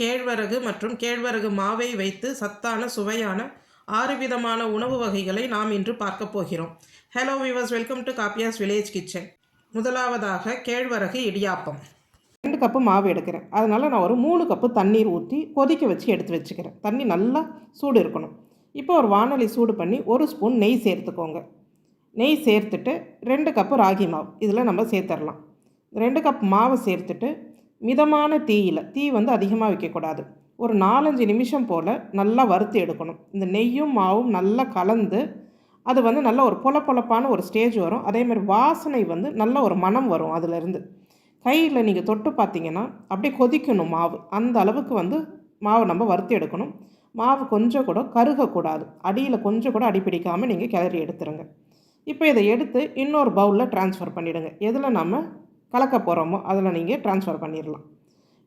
கேழ்வரகு மற்றும் கேழ்வரகு மாவை வைத்து சத்தான சுவையான ஆறு விதமான உணவு வகைகளை நாம் இன்று பார்க்க போகிறோம். Hello viewers welcome to Kappiyas village kitchen முதலாவதாக கேழ்வரகு இடியாப்பம். ரெண்டு கப்பு மாவு எடுக்கிறேன். அதனால் நான் ஒரு மூணு கப்பு தண்ணீர் ஊற்றி கொதிக்க வச்சு எடுத்து வச்சுக்கிறேன். தண்ணி நல்லா சூடு இருக்கணும். இப்போ ஒரு வானொலி சூடு பண்ணி ஒரு ஸ்பூன் நெய் சேர்த்துக்கோங்க. நெய் சேர்த்துட்டு ரெண்டு கப்பு ராகி மாவு. இதில் நம்ம சேர்த்துடலாம் ரெண்டு கப் மாவு சேர்த்துட்டு மிதமான தீயில் தீ வந்து அதிகமாக வைக்கக்கூடாது. ஒரு நாலஞ்சு நிமிஷம் போல் நல்லா வறுத்து எடுக்கணும். இந்த நெய்யும் மாவும் நல்லா கலந்து அது வந்து நல்ல ஒரு பொல பொலப்பான ஒரு ஸ்டேஜ் வரும். அதே மாதிரி வாசனை வந்து நல்ல ஒரு மனம் வரும் அதிலிருந்து. கையில் நீங்கள் தொட்டு பார்த்தீங்கன்னா அப்படியே கொதிக்கணும் மாவு. அந்த அளவுக்கு வந்து மாவு நம்ம வறுத்து எடுக்கணும். மாவு கொஞ்சம் கூட கருகக்கூடாது. அடியில் கொஞ்சம் கூட அடி பிடிக்காமல் நீங்கள் கிளறி எடுத்துருங்க. இப்போ இதை எடுத்து இன்னொரு பவுலில் ட்ரான்ஸ்ஃபர் பண்ணிவிடுங்க எதில் நம்ம கலக்க போகிறோமோ அதில் நீங்கள் ட்ரான்ஸ்ஃபர் பண்ணிடலாம்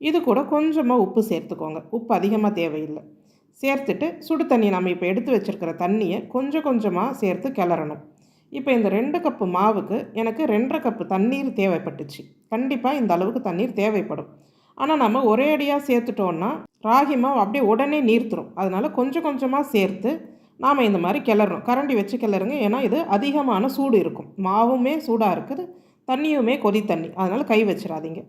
இது கூட கொஞ்சமாக உப்பு சேர்த்துக்கோங்க. உப்பு அதிகமாக தேவையில்லை. சேர்த்துட்டு சுடு தண்ணி நம்ம இப்போ எடுத்து வச்சுருக்கிற தண்ணியை கொஞ்சம் கொஞ்சமாக சேர்த்து கிளறணும். இப்போ இந்த ரெண்டு கப்பு மாவுக்கு எனக்கு ரெண்டரை கப்பு தண்ணீர் தேவைப்பட்டுச்சு. கண்டிப்பாக இந்த அளவுக்கு தண்ணீர் தேவைப்படும். ஆனால் நம்ம ஒரே அடியாக சேர்த்துட்டோன்னா ராகி மாவு அப்படியே உடனே நீர்த்துரும். அதனால் கொஞ்சம் கொஞ்சமாக சேர்த்து நாம் இந்த மாதிரி கிளறணும். கரண்டி வச்சு கிளறுங்க. ஏன்னா இது அதிகமான சூடு இருக்கும். மாவுமே சூடாக இருக்குது. தண்ணியுமே கொதி தண்ணி. அதனால் கை வச்சிடாதீங்க.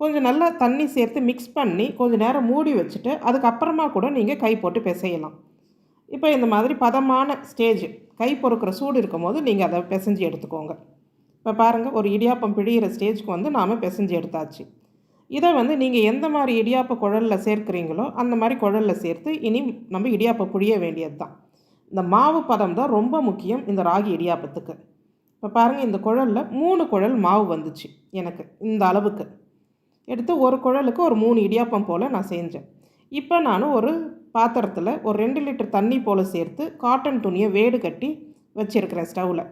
கொஞ்சம் நல்லா தண்ணி சேர்த்து மிக்ஸ் பண்ணி கொஞ்சம் நேரம் மூடி வச்சுட்டு அதுக்கப்புறமா கூட நீங்கள் கை போட்டு பிசையலாம். இப்போ இந்த மாதிரி பதமான ஸ்டேஜ் கை பொறுக்கிற சூடு இருக்கும் போது நீங்கள் அதை பிசைஞ்சு எடுத்துக்கோங்க. இப்போ பாருங்கள் ஒரு இடியாப்பம் பிழியிற ஸ்டேஜ்க்கு வந்து நாம் பிசைஞ்சு எடுத்தாச்சு. இதை வந்து நீங்கள் எந்த மாதிரி இடியாப்ப குழலில் சேர்க்குறீங்களோ அந்த மாதிரி குழலில் சேர்த்து இனி நம்ம இடியாப்பம் புழிய வேண்டியது தான் இந்த மாவு பதம் தான் ரொம்ப முக்கியம் இந்த ராகி இடியாப்பத்துக்கு. இப்போ பாருங்கள் இந்த குழலில் மூணு குழல் மாவு வந்துச்சு எனக்கு இந்த அளவுக்கு. எடுத்து ஒரு குழலுக்கு ஒரு மூணு இடியாப்பம் போல் நான் செஞ்சேன். இப்போ நான் ஒரு பாத்திரத்தில் ஒரு ரெண்டு லிட்டர் தண்ணி போல் சேர்த்து காட்டன் துணியை வேடு கட்டி வச்சுருக்கிறேன் ஸ்டவ்வில்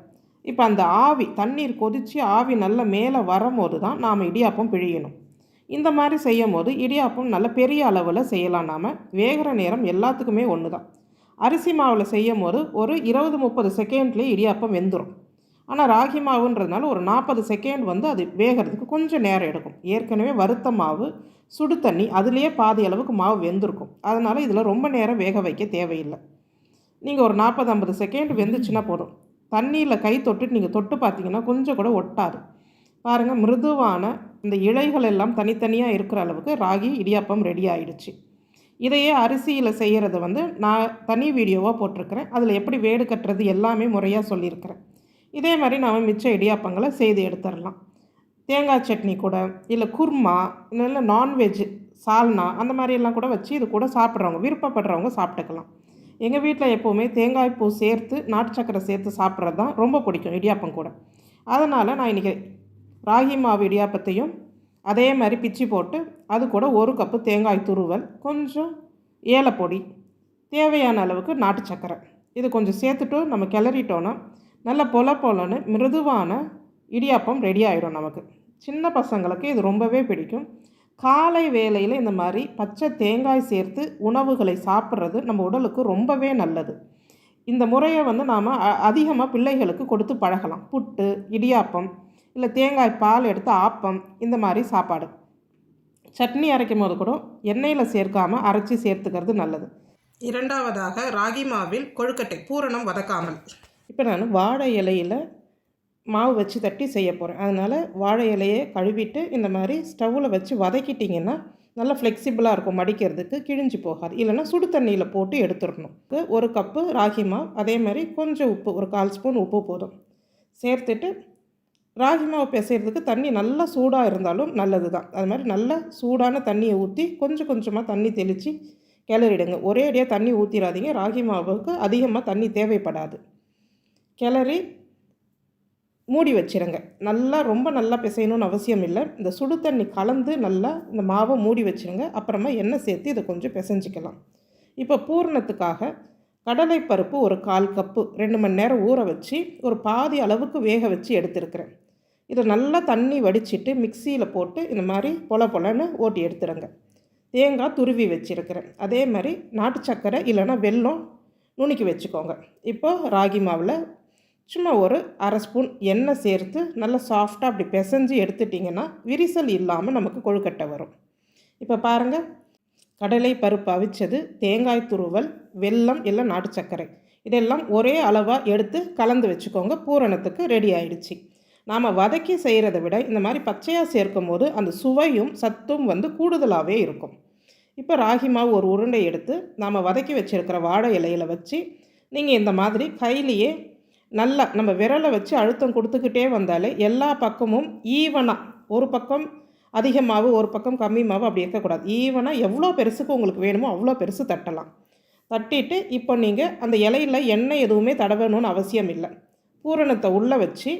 இப்போ அந்த ஆவி தண்ணீர் கொதித்து ஆவி நல்லா மேலே வரும்போது தான் நாம் இடியாப்பம் பிழியணும். இந்த மாதிரி செய்யும் போது இடியாப்பம் நல்ல பெரிய அளவில் செய்யலாம் நாம் வேகிற நேரம் எல்லாத்துக்குமே ஒன்று தான் அரிசி மாவில் செய்யும் போது ஒரு இருபது முப்பது செகண்ட்லேயே இடியாப்பம் வெந்துடும் ஆனால் ராகி மாவுன்றதுனால ஒரு நாற்பது செகண்ட் வந்து அது வேகிறதுக்கு கொஞ்சம் நேரம் எடுக்கும். ஏற்கனவே வறுத்த மாவு சுடு தண்ணி அதுலேயே பாதி அளவுக்கு மாவு வெந்திருக்கும். அதனால் இதில் ரொம்ப நேரம் வேக வைக்க தேவையில்லை. நீங்கள் ஒரு நாற்பது ஐம்பது செகண்ட் வெந்துச்சுன்னா போதும். தண்ணியில் கை தொட்டுட்டு நீங்கள் தொட்டு பார்த்தீங்கன்னா கொஞ்சம் கூட ஒட்டாது. பாருங்கள் மிருதுவான இந்த இலைகள் எல்லாம் தனித்தனியாக இருக்கிற அளவுக்கு ராகி இடியாப்பம் ரெடி ஆயிடுச்சு. இதையே அரிசியில் செய்கிறத வந்து நான் தனி வீடியோவாக போட்டிருக்கிறேன். அதில் எப்படி வேடு கட்டுறது எல்லாமே முறையாக சொல்லியிருக்கிறேன். இதே மாதிரி நாம் மிச்ச இடியாப்பங்களை செய்து எடுத்துடலாம். தேங்காய் சட்னி கூட இல்லை குர்மா இல்லை நான்வெஜ் சால்னா அந்த மாதிரியெல்லாம் கூட வச்சு இது கூட சாப்பிட்றவங்க விருப்பப்படுறவங்க சாப்பிட்டுக்கலாம். எங்கள் வீட்டில் எப்போவுமே தேங்காய் பூ சேர்த்து நாட்டு சக்கரை சேர்த்து சாப்பிட்றது தான் ரொம்ப பிடிக்கும் இடியாப்பம் கூட. அதனால் நான் இன்றைக்கி ராகி மாவு இடியாப்பத்தையும் அதே மாதிரி பிச்சு போட்டு அது கூட ஒரு கப்பு தேங்காய் துருவல் கொஞ்சம் ஏலப்பொடி தேவையான அளவுக்கு நாட்டு சக்கரை. இது கொஞ்சம் சேர்த்துட்டு நம்ம கிளறிட்டோன்னா நல்ல பொல பொலன்னு மிருதுவான இடியாப்பம் ரெடி ஆகிடும் நமக்கு. சின்ன பசங்களுக்கு இது ரொம்பவே பிடிக்கும். காலை வேலையில் இந்த மாதிரி பச்சை தேங்காய் சேர்த்து உணவுகளை சாப்பிட்றது நம்ம உடலுக்கு ரொம்பவே நல்லது. இந்த முறையை வந்து நாம் அதிகமாக பிள்ளைகளுக்கு கொடுத்து பழகலாம். புட்டு இடியாப்பம் இல்லை தேங்காய் பால் எடுத்து ஆப்பம் இந்த மாதிரி சாப்பாடு. சட்னி அரைக்கும் போது கூட எண்ணெயில் சேர்க்காமல் அரைச்சி சேர்த்துக்கிறது நல்லது. இரண்டாவதாக ராகி மாவில் கொழுக்கட்டை பூரணம் வதக்காமல். இப்போ நான் வாழை இலையில் மாவு வச்சு தட்டி செய்ய போகிறேன் அதனால் வாழை இலையை கழுவிட்டு இந்த மாதிரி ஸ்டவ்வில் வச்சு வதக்கிட்டிங்கன்னா நல்லா ஃப்ளெக்சிபிளாக இருக்கும் மடிக்கிறதுக்கு கிழிஞ்சு போகாது. இல்லைன்னா சுடு தண்ணியில் போட்டு எடுத்துடணும். ஒரு கப்பு ராகி மாவு அதே மாதிரி கொஞ்சம் உப்பு ஒரு கால் ஸ்பூன் உப்பு போதும். சேர்த்துட்டு ராகி மாவு பிசைகிறதுக்கு தண்ணி நல்லா சூடாக இருந்தாலும் நல்லது தான் அது மாதிரி நல்லா சூடான தண்ணியை ஊற்றி கொஞ்சம் கொஞ்சமாக தண்ணி தெளித்து கிளறிடுங்க. ஒரே அடியாக தண்ணி ஊற்றிடாதீங்க ராகி மாவுக்கு அதிகமாக தண்ணி தேவைப்படாது. கிளறி மூடி வச்சிருங்க. நல்லா ரொம்ப நல்லா பிசையணும்னு அவசியம் இல்லை. இந்த சுடு தண்ணி கலந்து நல்லா இந்த மாவை மூடி வச்சுருங்க. அப்புறமா எண்ணெய் சேர்த்து இதை கொஞ்சம் பிசைஞ்சிக்கலாம். இப்போ பூரணத்துக்காக கடலைப்பருப்பு ஒரு கால் கப்பு ரெண்டு மணி நேரம் ஊற வச்சு ஒரு பாதி அளவுக்கு வேக வச்சு எடுத்துருக்கிறேன். இதை நல்லா தண்ணி வடிச்சிட்டு மிக்சியில் போட்டு இந்த மாதிரி பொல பொலன்னு ஓட்டி எடுத்துருங்க. தேங்காய் துருவி வச்சுருக்கிறேன். அதே மாதிரி நாட்டு சக்கரை இல்லைன்னா வெல்லம் நுணுக்கி வச்சுக்கோங்க. இப்போது ராகி மாவில் சும்மா ஒரு அரை ஸ்பூன் எண்ணெய் சேர்த்து நல்லா சாஃப்டாக அப்படி பிசைஞ்சு எடுத்துட்டிங்கன்னா விரிசல் இல்லாமல் நமக்கு கொழுக்கட்டை வரும். இப்போ பாருங்கள் கடலை பருப்பு அவிச்சது தேங்காய் துருவல் வெல்லம் இல்லை நாட்டு சர்க்கரை. இதெல்லாம் ஒரே அளவாக எடுத்து கலந்து வச்சுக்கோங்க. பூரணத்துக்கு ரெடி ஆயிடுச்சு. நாம் வதக்கி செய்கிறத விட இந்த மாதிரி பச்சையாக சேர்க்கும் போது அந்த சுவையும் சத்தும் வந்து கூடுதலாகவே இருக்கும். இப்போ ராகி மாவு ஒரு உருண்டை எடுத்து நாம் வதக்கி வச்சுருக்கிற வாழை இலையில் வச்சு நீங்கள் இந்த மாதிரி கையிலேயே நல்லா நம்ம விரலை வச்சு அழுத்தம் கொடுத்துக்கிட்டே வந்தாலே எல்லா பக்கமும் ஈவனாக ஒரு பக்கம் அதிக ஒரு பக்கம் கம்மி மாவு அப்படி இருக்கக்கூடாது. ஈவனாக எவ்வளோ பெருசுக்கு உங்களுக்கு வேணுமோ அவ்வளோ பெருசு தட்டலாம். தட்டிட்டு இப்போ நீங்கள் அந்த இலையில் எண்ணெய் எதுவுமே தடவணும்னு அவசியம் இல்லை. பூரணத்தை உள்ளே வச்சு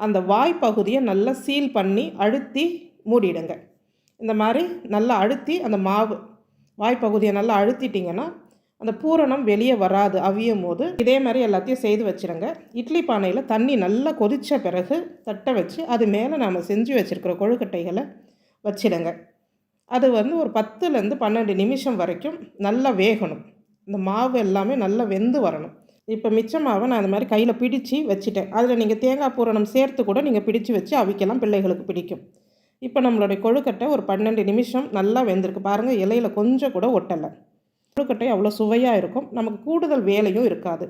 அந்த வாய் பகுதியை நல்லா சீல் பண்ணி அழுத்தி மூடிடுங்க. இந்த மாதிரி நல்லா அழுத்தி அந்த மாவு வாய்ப்பகுதியை நல்லா அழுத்திட்டிங்கன்னா அந்த பூரணம் வெளியே வராது அவியும் போது. இதே மாதிரி எல்லாத்தையும் செய்து வச்சுருங்க. இட்லி பானையில் தண்ணி நல்லா கொதித்த பிறகு தட்டை வச்சு அது மேலே நாம் செஞ்சு வச்சுருக்கிற கொழுக்கட்டைகளை வச்சிடுங்க. அது வந்து ஒரு பத்துலேருந்து பன்னெண்டு நிமிஷம் வரைக்கும் நல்லா வேகணும். இந்த மாவு எல்லாமே நல்லா வெந்து வரணும். இப்போ மிச்ச மாவை நான் அந்த மாதிரி கையில் பிடிச்சி வச்சுட்டேன். அதில் நீங்கள் தேங்காய் பூரணம் சேர்த்து கூட நீங்கள் பிடிச்சி வச்சு அவிக்கலாம் பிள்ளைகளுக்கு பிடிக்கும். இப்போ நம்மளுடைய கொழுக்கட்டை ஒரு பன்னெண்டு நிமிஷம் நல்லா வெந்திருக்கு. பாருங்கள் இலையில் கொஞ்சம் கூட ஒட்டலை. கொழுக்கட்டை அவ்வளோ சுவையாக இருக்கும். நமக்கு கூடுதல் வேலையும் இருக்காது.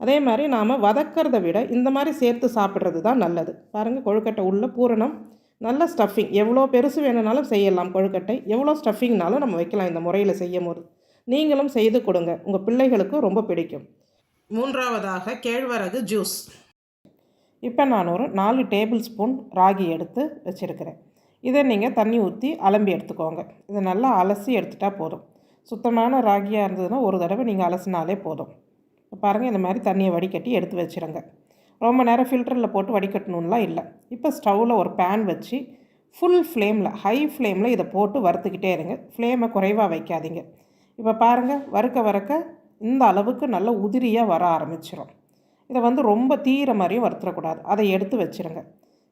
அதே மாதிரி நாம் வதக்கிறத விட இந்த மாதிரி சேர்த்து சாப்பிட்றது தான் நல்லது. பாருங்கள் கொழுக்கட்டை உள்ள பூரணம். நல்ல ஸ்டஃபிங் எவ்வளோ பெருசு வேணுனாலும் செய்யலாம் கொழுக்கட்டை. எவ்வளோ ஸ்டஃபிங்னாலும் நம்ம வைக்கலாம் இந்த முறையில் செய்யும் போது நீங்களும் செய்து கொடுங்க. உங்கள் பிள்ளைகளுக்கும் ரொம்ப பிடிக்கும். மூன்றாவதாக கேழ்வரகு ஜூஸ் இப்போ நான் ஒரு நாலு டேபிள் ஸ்பூன் ராகி எடுத்து வச்சுருக்கிறேன். இதை நீங்கள் தண்ணி ஊற்றி அலம்பி எடுத்துக்கோங்க. இதை நல்லா அலசி எடுத்துட்டால் போதும். சுத்தமான ராகியாக இருந்ததுன்னா ஒரு தடவை நீங்கள் அலசினாலே போதும். பாருங்கள் இந்த மாதிரி தண்ணியை வடிகட்டி எடுத்து வச்சுருங்க. ரொம்ப நேரம் ஃபில்டரில் போட்டு வடிகட்டணும்லாம் இல்லை. இப்போ ஸ்டவ்வில் ஒரு பேன் வச்சு ஃபுல் ஃப்ளேமில் ஹை ஃப்ளேமில் இதை போட்டு வறுத்துக்கிட்டே இருங்க. ஃப்ளேமை குறைவாக வைக்காதீங்க. இப்போ பாருங்கள் வறுக்க வறுக்க இந்த அளவுக்கு நல்ல உதிரியாக வர ஆரம்பிச்சிடும் இதை வந்து ரொம்ப தீர மாதிரியும் வறுத்துடக்கூடாது அதை எடுத்து வச்சுருங்க.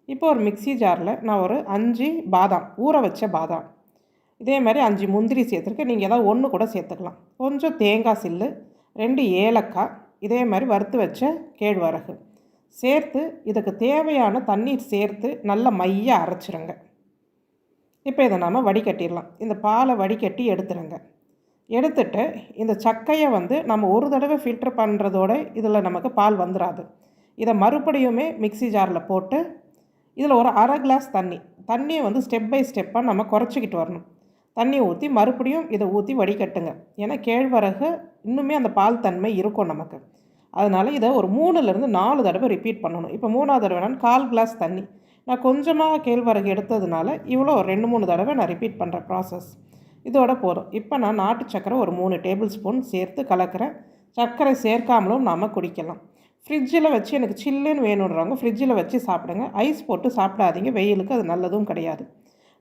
இப்போ ஒரு மிக்சி ஜாரில் நான் ஒரு அஞ்சு பாதாம் ஊற வச்ச பாதாம். இதே மாதிரி அஞ்சு முந்திரி சேர்த்துருக்கேன் நீங்கள் ஏதாவது ஒன்று கூட சேர்த்துக்கலாம். கொஞ்சம் தேங்காய் சில்லு ரெண்டு ஏலக்காய் இதே மாதிரி வறுத்து வச்ச கேழ்வரகு. சேர்த்து இதுக்கு தேவையான தண்ணீர் சேர்த்து நல்ல மைய அரைச்சிருங்க. இப்போ இதை நாம் வடிகட்டிடலாம். இந்த பாலை வடிகட்டி எடுத்துருங்க. எடுத்துட்டு இந்த சக்கையை வந்து நம்ம ஒரு தடவை ஃபில்டர் பண்ணுறதோட இதில் நமக்கு பால் வந்துடாது இதை மறுபடியுமே மிக்சி ஜாரில் போட்டு இதில் ஒரு அரை கிளாஸ் தண்ணி. தண்ணியை வந்து ஸ்டெப் பை ஸ்டெப்பாக நம்ம குறைச்சிக்கிட்டு வரணும். தண்ணி ஊற்றி மறுபடியும் இதை ஊற்றி வடிகட்டுங்க. ஏன்னா கேழ்வரகு இன்னுமே அந்த பால் தன்மை இருக்கும் நமக்கு. அதனால் இதை ஒரு மூணுலேருந்து நாலு தடவை ரிப்பீட் பண்ணணும். இப்போ மூணாவது தடவை கால் கிளாஸ் தண்ணி. நான் கொஞ்சமாக கேழ்வரகு எடுத்ததுனால இவ்வளோ ரெண்டு மூணு தடவை நான் ரிப்பீட் பண்ணுறேன் ப்ராசஸ் இதோட போதும். இப்போ நான் நாட்டு சக்கரை ஒரு மூணு டேபிள் ஸ்பூன் சேர்த்து கலக்கிறேன். சர்க்கரை சேர்க்காமலும் நாம் குடிக்கலாம். ஃப்ரிட்ஜில் வச்சு எனக்கு சில்லுன்னு வேணுன்றவங்க ஃப்ரிட்ஜில் வச்சு சாப்பிடுங்க. ஐஸ் போட்டு சாப்பிடாதீங்க. வெயிலுக்கு அது நல்லதும் கிடையாது.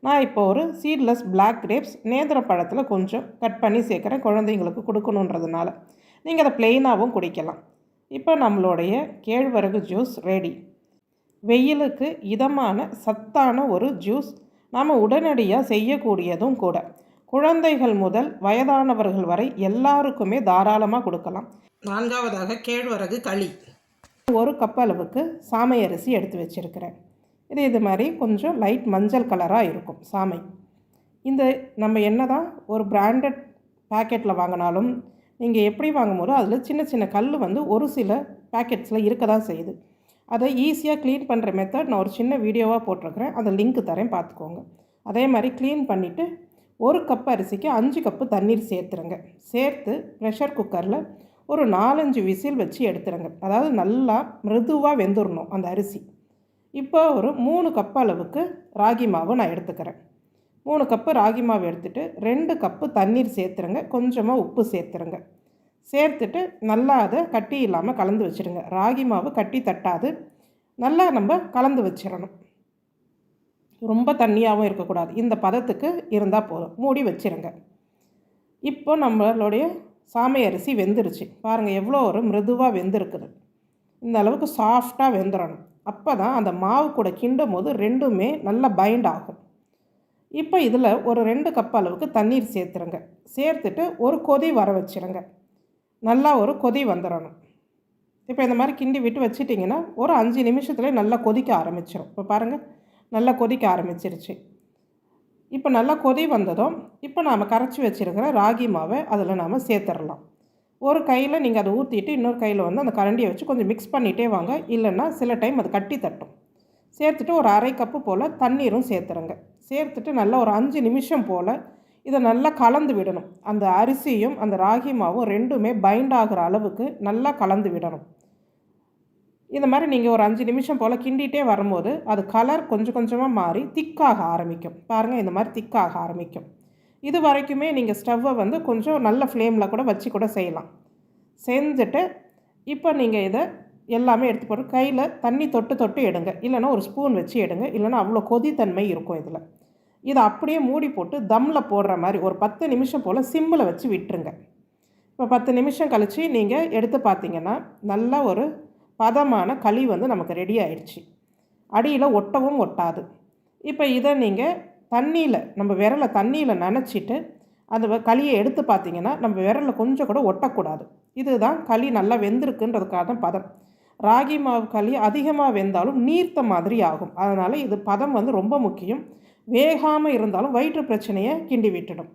நான் இப்போ ஒரு சீட்லெஸ் பிளாக் கிரேப்ஸ் நேந்திர பழத்தில் கொஞ்சம் கட் பண்ணி சேர்க்குறேன் குழந்தைங்களுக்கு கொடுக்கணுன்றதுனால. நீங்கள் அதை பிளெயினாகவும் குடிக்கலாம். இப்போ நம்மளுடைய கேழ்வரகு ஜூஸ் ரெடி வெயிலுக்கு இதமான சத்தான ஒரு ஜூஸ் நாம் உடனடியாக செய்யக்கூடியதும் கூட. குழந்தைகள் முதல் வயதானவர்கள் வரை எல்லாருக்குமே தாராளமாக கொடுக்கலாம். நான்காவதாக கேழ்வரகு களி. ஒரு கப் அளவுக்கு சாமை அரிசி எடுத்து வச்சுருக்கிறேன். இது இது மாதிரி கொஞ்சம் லைட் மஞ்சள் கலராக இருக்கும் சாமை. இந்த நம்ம என்ன தான் ஒரு பிராண்டட் பேக்கெட்டில் வாங்கினாலும் நீங்கள் எப்படி வாங்கும்போது அதில் சின்ன சின்ன கல் வந்து ஒரு சில பேக்கெட்ஸில் இருக்க தான் செய்யுது. அதை ஈஸியாக க்ளீன் பண்ணுற மெத்தட் நான் ஒரு சின்ன வீடியோவாக போட்டிருக்கிறேன். அதை லிங்க் தரேன் பார்த்துக்கோங்க. அதே மாதிரி க்ளீன் பண்ணிவிட்டு ஒரு கப் அரிசிக்கு அஞ்சு கப்பு தண்ணீர் சேர்த்துருங்க. சேர்த்து ப்ரெஷர் குக்கரில் ஒரு நாலஞ்சு விசில் வச்சு எடுத்துருங்க. அதாவது நல்லா மிருதுவாக வெந்துடணும் அந்த அரிசி. இப்போ ஒரு மூணு கப் அளவுக்கு ராகி மாவு நான் எடுத்துக்கிறேன். மூணு கப்பு ராகி மாவு எடுத்துகிட்டு ரெண்டு கப்பு தண்ணீர் சேர்த்துருங்க. கொஞ்சமாக உப்பு சேர்த்துருங்க. சேர்த்துட்டு நல்லா அதை கட்டி இல்லாமல் கலந்து வச்சுருங்க. ராகி மாவு கட்டி தட்டாது. நல்லா நம்ம கலந்து வச்சிடணும் ரொம்ப தண்ணியாகவும் இருக்கக்கூடாது. இந்த பதத்துக்கு இருந்தால் போதும். மூடி வச்சிருங்க. இப்போ நம்மளுடைய சாமை அரிசி வெந்துருச்சு. பாருங்கள் எவ்வளோ ஒரு மிருதுவாக வெந்திருக்குது. இந்த அளவுக்கு சாஃப்டாக வெந்துடணும் அப்போ தான் அந்த மாவு கூட கிண்டும் போது ரெண்டுமே நல்லா பைண்ட் ஆகும். இப்போ இதில் ஒரு ரெண்டு கப் அளவுக்கு தண்ணீர் சேர்த்துருங்க. சேர்த்துட்டு ஒரு கொதி வர வச்சுருங்க. நல்லா ஒரு கொதி வந்துடணும் இப்போ இந்த மாதிரி கிண்டி விட்டு வச்சிட்டிங்கன்னா ஒரு அஞ்சு நிமிஷத்துலேயே நல்லா கொதிக்க ஆரம்பிச்சிடும் இப்போ பாருங்கள் நல்லா கொதிக்க ஆரம்பிச்சிருச்சு. இப்போ நல்லா கொதி வந்ததும் இப்போ நாம் கரைச்சி வச்சுருக்கிற ராகி மாவை அதில் நாம் சேர்த்துடலாம் ஒரு கையில் நீங்கள் அதை ஊற்றிட்டு இன்னொரு கையில் வந்து அந்த கரண்டியை வச்சு கொஞ்சம் மிக்ஸ் பண்ணிகிட்டே வாங்க. இல்லைன்னா சில டைம் அது கட்டி தட்டும். சேர்த்துட்டு ஒரு அரை கப்பு போல் தண்ணீரும் சேர்த்துருங்க. சேர்த்துட்டு நல்லா ஒரு அஞ்சு நிமிஷம் போல் இதை நல்லா கலந்து விடணும். அந்த அரிசியும் அந்த ராகி மாவும் ரெண்டுமே பைண்ட் ஆகிற அளவுக்கு நல்லா கலந்து விடணும். இந்த மாதிரி நீங்கள் ஒரு அஞ்சு நிமிஷம் போல் கிண்டிகிட்டே வரும்போது அது கலர் கொஞ்சம் கொஞ்சமாக மாறி திக்காக ஆரம்பிக்கும். பாருங்கள் இந்த மாதிரி திக்காக ஆரம்பிக்கும். இது வரைக்குமே நீங்கள் ஸ்டவ்வை வந்து கொஞ்சம் நல்ல ஃப்ளேமில் கூட வச்சு கூட செய்யலாம். செஞ்சுட்டு இப்போ நீங்கள் இதை எல்லாமே எடுத்து போட்டு கையில் தண்ணி தொட்டு தொட்டு எடுங்க. இல்லைன்னா ஒரு ஸ்பூன் வச்சு எடுங்க. இல்லைன்னா அவ்வளோ கொதித்தன்மை இருக்கும் இதில். இதை அப்படியே மூடி போட்டு தம்மில் போடுற மாதிரி ஒரு பத்து நிமிஷம் போல் சிம்மில் வச்சு விட்டுருங்க. இப்போ பத்து நிமிஷம் கழித்து நீங்கள் எடுத்து பார்த்தீங்கன்னா நல்லா ஒரு பதமான களி வந்து நமக்கு ரெடி ஆயிடுச்சு. அடியில் ஒட்டவும் ஒட்டாது. இப்போ இதை நீங்கள் தண்ணியில் நம்ம விரலை தண்ணியில் நனைச்சிட்டு அந்த களியை எடுத்து பார்த்தீங்கன்னா நம்ம விரலில் கொஞ்சம் கூட ஒட்டக்கூடாது. இதுதான் களி நல்லா வெந்திருக்குன்றதுக்காக தான் பதம். ராகி மாவு களி அதிகமாக வெந்தாலும் நீர்த்த மாதிரி ஆகும். அதனால் இது பதம் வந்து ரொம்ப முக்கியம். வேகாமல் இருந்தாலும் வயிற்று பிரச்சனையை கிண்டி விட்டுடும்.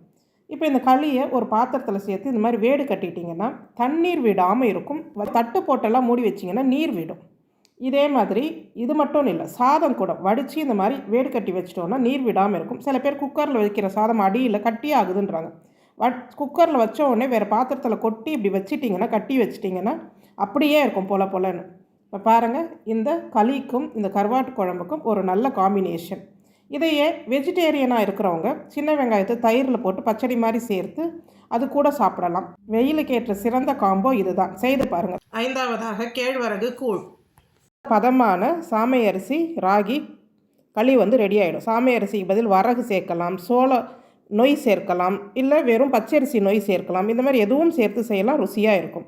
இப்போ இந்த களியை ஒரு பாத்திரத்தில் சேர்த்து இந்த மாதிரி வேடு கட்டிட்டிங்கன்னா தண்ணீர் விடாமல் இருக்கும். தட்டு போட்டெல்லாம் மூடி வச்சிங்கன்னா நீர் விடும். இதே மாதிரி இது மட்டும் இல்லை சாதம் கூட வடித்து இந்த மாதிரி வேடு கட்டி வச்சிட்டோன்னா நீர் விடாமல் இருக்கும். சில பேர் குக்கரில் வைக்கிற சாதம் அடியில் கட்டி ஆகுதுன்றாங்க. வட் குக்கரில் வச்ச உடனே வேறு பாத்திரத்தில் கொட்டி இப்படி வச்சிட்டிங்கன்னா கட்டி வச்சிட்டிங்கன்னா அப்படியே இருக்கும் போல போலன்னு. இப்போ பாருங்கள் இந்த களிக்கும் இந்த கருவாட்டு குழம்புக்கும் ஒரு நல்ல காம்பினேஷன் இதையே வெஜிடேரியனாக இருக்கிறவங்க சின்ன வெங்காயத்தை தயிரில் போட்டு பச்சடி மாதிரி சேர்த்து அது கூட சாப்பிடலாம். வெயிலுக்கு ஏற்ற சிறந்த காம்போ இதுதான். செய்து பாருங்கள் ஐந்தாவதாக கேழ்வரகு கூழ். பதமான சாமை அரிசி ராகி களி வந்து ரெடி ஆகிடும் சாமை அரிசிக்கு பதில் வரகு சேர்க்கலாம் சோள நொய் சேர்க்கலாம் இல்லை வெறும் பச்சரிசி நொய் சேர்க்கலாம். இந்த மாதிரி எதுவும் சேர்த்து செய்யலாம் ருசியாக இருக்கும்.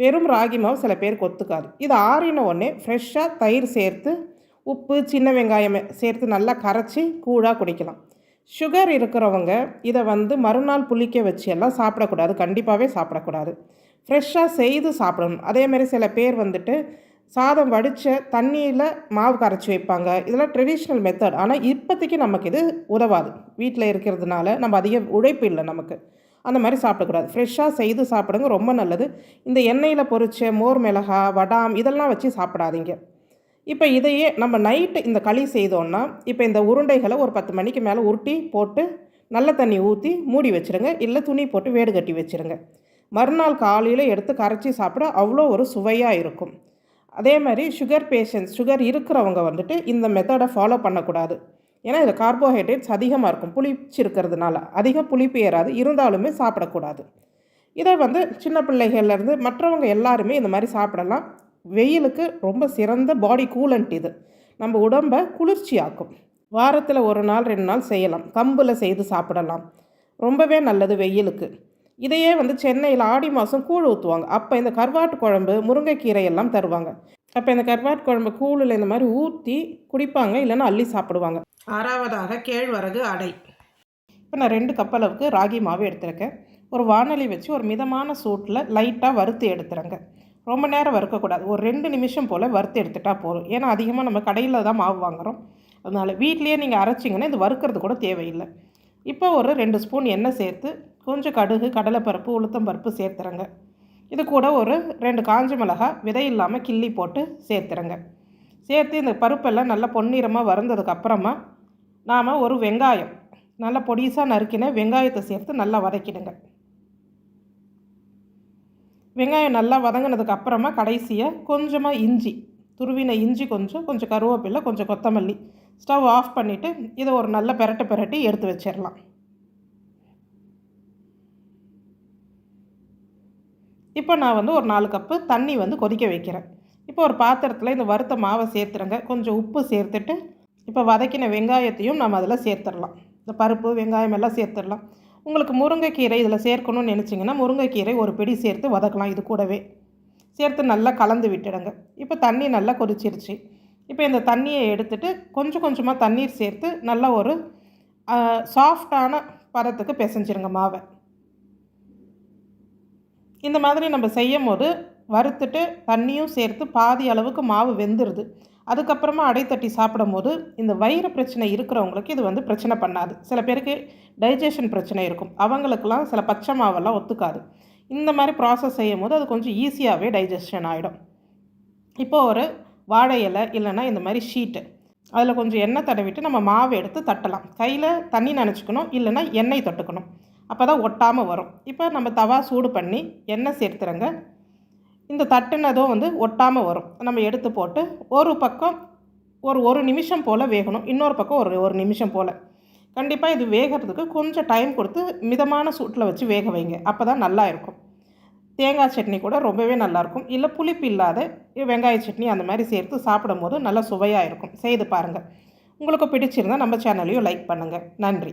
வெறும் ராகி மாவு சில பேருக்கு ஒத்துக்காது. இது ஆறின உடனே ஃப்ரெஷ்ஷாக தயிர் சேர்த்து உப்பு சின்ன வெங்காயம் சேர்த்து நல்லா கரைச்சி கூழாக குடிக்கலாம். சுகர் இருக்கிறவங்க இதை வந்து மறுநாள் புளிக்க வச்சு எல்லாம் சாப்பிடக்கூடாது. கண்டிப்பாகவே சாப்பிடக்கூடாது. ஃப்ரெஷ்ஷாக செய்து சாப்பிடணும். அதேமாதிரி சில பேர் வந்துட்டு சாதம் வடித்த தண்ணியில் மாவு கரைச்சி வைப்பாங்க. இதெல்லாம் ட்ரெடிஷ்னல் மெத்தட் ஆனால் இப்போதைக்கு நமக்கு இது உதவாது. வீட்டில் இருக்கிறதுனால நம்ம அதிக உழைப்பு இல்லை நமக்கு. அந்த மாதிரி சாப்பிடக்கூடாது. ஃப்ரெஷ்ஷாக செய்து சாப்பிடுங்க ரொம்ப நல்லது. இந்த எண்ணெயில் பொறிச்ச மோர் மிளகா வடாம் இதெல்லாம் வச்சு சாப்பிடாதீங்க. இப்போ இதையே நம்ம நைட்டு இந்த களி செய்தோன்னா இப்போ இந்த உருண்டைகளை ஒரு பத்து மணிக்கு மேலே உருட்டி போட்டு நல்ல தண்ணி ஊற்றி மூடி வச்சுருங்க. இல்லை துணி போட்டு வேடு கட்டி வச்சுருங்க. மறுநாள் காலையில் எடுத்து கரைச்சி சாப்பிட அவ்வளோ ஒரு சுவையாக இருக்கும். அதே மாதிரி சுகர் பேஷண்ட்ஸ் சுகர் இருக்கிறவங்க வந்துட்டு இந்த மெத்தடை ஃபாலோ பண்ணக்கூடாது. ஏன்னா இதில் கார்போஹைட்ரேட்ஸ் அதிகமாக இருக்கும் புளிச்சிருக்கிறதுனால. அதிகம் புளிப்பு ஏறாது இருந்தாலுமே சாப்பிடக்கூடாது. இதை வந்து சின்ன பிள்ளைகள்லேருந்து மற்றவங்க எல்லாருமே இந்த மாதிரி சாப்பிடலாம். வெயிலுக்கு ரொம்ப சிறந்த பாடி கூலண்ட் இது. நம்ம உடம்பை குளிர்ச்சியாக்கும். வாரத்தில் ஒரு நாள் ரெண்டு நாள் செய்யலாம். கம்பில் செய்து சாப்பிடலாம். ரொம்பவே நல்லது வெயிலுக்கு. இதையே வந்து சென்னையில் ஆடி மாதம் கூழ் ஊற்றுவாங்க அப்போ இந்த கருவாட்டு குழம்பு முருங்கைக்கீரை எல்லாம் தருவாங்க. அப்போ இந்த கருவாட்டு குழம்பு கூழில் இந்த மாதிரி ஊற்றி குடிப்பாங்க இல்லைன்னா அள்ளி சாப்பிடுவாங்க. ஆறாவதாக கேழ்வரகு அடை. இப்போ நான் ரெண்டு கப்பளவுக்கு ராகி மாவு எடுத்திருக்கேன். ஒரு வானொலி வச்சு ஒரு மிதமான சூட்டில் லைட்டாக வறுத்து எடுத்துறேங்க. ரொம்ப நேரம் வறுக்கக்கூடாது. ஒரு ரெண்டு நிமிஷம் போல் வறுத்து எடுத்துட்டால் போதும். ஏன்னா அதிகமாக நம்ம கடையில் தான் மாவு வாங்குகிறோம் அதனால் வீட்லேயே நீங்கள் அரைச்சிங்கன்னா இது வறுக்கிறது கூட தேவையில்லை. இப்போ ஒரு ரெண்டு ஸ்பூன் எண்ணெய் சேர்த்து கொஞ்சம் கடுகு கடலைப்பருப்பு உளுத்தம்பருப்பு சேர்த்துறங்க இது கூட ஒரு ரெண்டு காஞ்ச மிளகா விதை இல்லாமல் கிள்ளி போட்டு சேர்த்துறங்க சேர்த்து இந்த பருப்பெல்லாம் நல்லா பொன்னிறமாக வறந்ததுக்கப்புறமா நாம் ஒரு வெங்காயம் நல்லா பொடிசாக நறுக்கின வெங்காயத்தை சேர்த்து நல்லா வதக்கிடுங்க. வெங்காயம் நல்லா வதங்கினதுக்கு அப்புறமா கடைசியாக கொஞ்சமாக இஞ்சி துருவின இஞ்சி கொஞ்சம் கொஞ்சம் கருவேப்பில்லை கொஞ்சம் கொத்தமல்லி ஸ்டவ் ஆஃப் பண்ணிவிட்டு இதை ஒரு நல்ல பெரட்டு பெரட்டி எடுத்து வச்சிடலாம். இப்போ நான் வந்து ஒரு நாலு கப்பு தண்ணி வந்து கொதிக்க வைக்கிறேன். இப்போ ஒரு பாத்திரத்தில் இந்த வறுத்த மாவை சேர்த்துறங்க கொஞ்சம் உப்பு சேர்த்துட்டு இப்போ வதக்கின வெங்காயத்தையும் நம்ம அதில் சேர்த்துடலாம். இந்த பருப்பு வெங்காயம் எல்லாம் சேர்த்துடலாம். உங்களுக்கு முருங்கைக்கீரை இதில் சேர்க்கணும்னு நினச்சிங்கன்னா முருங்கைக்கீரை ஒரு பிடி சேர்த்து வதக்கலாம் இது கூடவே. சேர்த்து நல்லா கலந்து விட்டுடுங்க. இப்போ தண்ணி நல்லா கொதிச்சிருச்சு. இப்போ இந்த தண்ணியை எடுத்துகிட்டு கொஞ்சம் கொஞ்சமாக தண்ணீர் சேர்த்து நல்லா ஒரு சாஃப்டான பதத்துக்கு பிசைஞ்சிருங்க மாவை. இந்த மாதிரி நம்ம செய்யும் போது வறுத்துட்டு தண்ணியும் சேர்த்து பாதி அளவுக்கு மாவு வெந்துடுது அதுக்கப்புறமா அடைத்தட்டி சாப்பிடும் போது இந்த வயிறு பிரச்சனை இருக்கிறவங்களுக்கு இது வந்து பிரச்சனை பண்ணாது. சில பேருக்கு டைஜஷன் பிரச்சனை இருக்கும். அவங்களுக்கெல்லாம் சில பச்சை மாவெல்லாம் ஒத்துக்காது. இந்த மாதிரி ப்ராசஸ் செய்யும் போது அது கொஞ்சம் ஈஸியாகவே டைஜஷன் ஆகிடும் இப்போ ஒரு வாழை இலை இல்லைன்னா இந்த மாதிரி ஷீட்டு அதில் கொஞ்சம் எண்ணெய் தடவிட்டு நம்ம மாவு எடுத்து தட்டலாம். கையில் தண்ணி நினச்சிக்கணும் இல்லைன்னா எண்ணெய் தொட்டுக்கணும். அப்போ தான் ஒட்டாமல் வரும். இப்போ நம்ம தவா சூடு பண்ணி எண்ணெய் சேர்த்துறங்க. இந்த தட்டுனதும் வந்து ஒட்டாமல் வரும். நம்ம எடுத்து போட்டு ஒரு பக்கம் ஒரு ஒரு நிமிஷம் போல் வேகணும். இன்னொரு பக்கம் ஒரு ஒரு நிமிஷம் போல். கண்டிப்பாக இது வேகிறதுக்கு கொஞ்சம் டைம் கொடுத்து மிதமான சூட்டில் வச்சு வேக வைங்க. அப்போ தான் நல்லா இருக்கும். தேங்காய் சட்னி கூட ரொம்பவே நல்லாயிருக்கும் இல்லை புளிப்பு இல்லாத வெங்காய சட்னி அந்த மாதிரி சேர்த்து சாப்பிடும் போது நல்லா சுவையாக இருக்கும். செய்து பாருங்கள் உங்களுக்கு பிடிச்சிருந்தால் நம்ம சேனலையும் லைக் பண்ணுங்கள் நன்றி.